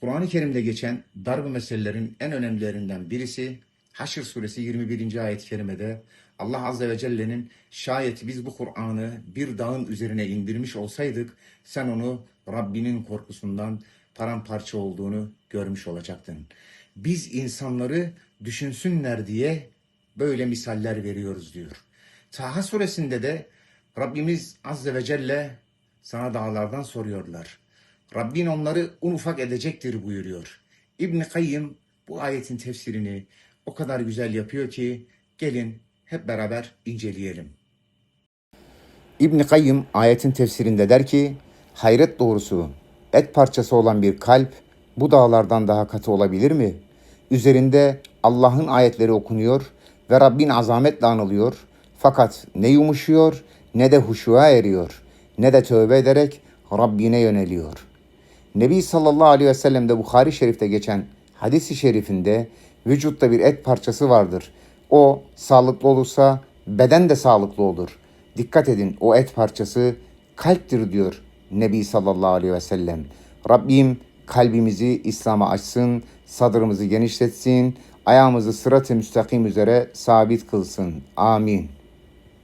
Kur'an-ı Kerim'de geçen darb meselelerin en önemlilerinden birisi Haşr suresi 21. ayet-i kerimede Allah Azze ve Celle'nin şayet biz bu Kur'an'ı bir dağın üzerine indirmiş olsaydık sen onu Rabbinin korkusundan paramparça olduğunu görmüş olacaktın. Biz insanları düşünsünler diye böyle misaller veriyoruz diyor. Taha suresinde de Rabbimiz Azze ve Celle sana dağlardan soruyorlar. Rabbin onları un ufak edecektir buyuruyor. İbn Kayyım bu ayetin tefsirini o kadar güzel yapıyor ki gelin hep beraber inceleyelim. İbn Kayyım ayetin tefsirinde der ki hayret doğrusu et parçası olan bir kalp bu dağlardan daha katı olabilir mi? Üzerinde Allah'ın ayetleri okunuyor ve Rabbin azametle anılıyor. Fakat ne yumuşuyor ne de huşuğa eriyor ne de tövbe ederek Rabbine yöneliyor. Nebi sallallahu aleyhi ve sellem de Bukhari Şerif'te geçen hadisi şerifinde vücutta bir et parçası vardır. O sağlıklı olursa beden de sağlıklı olur. Dikkat edin o et parçası kalptir diyor Nebi sallallahu aleyhi ve sellem. Rabbim kalbimizi İslam'a açsın, sadrımızı genişletsin, ayağımızı sırat-ı müstakim üzere sabit kılsın. Amin.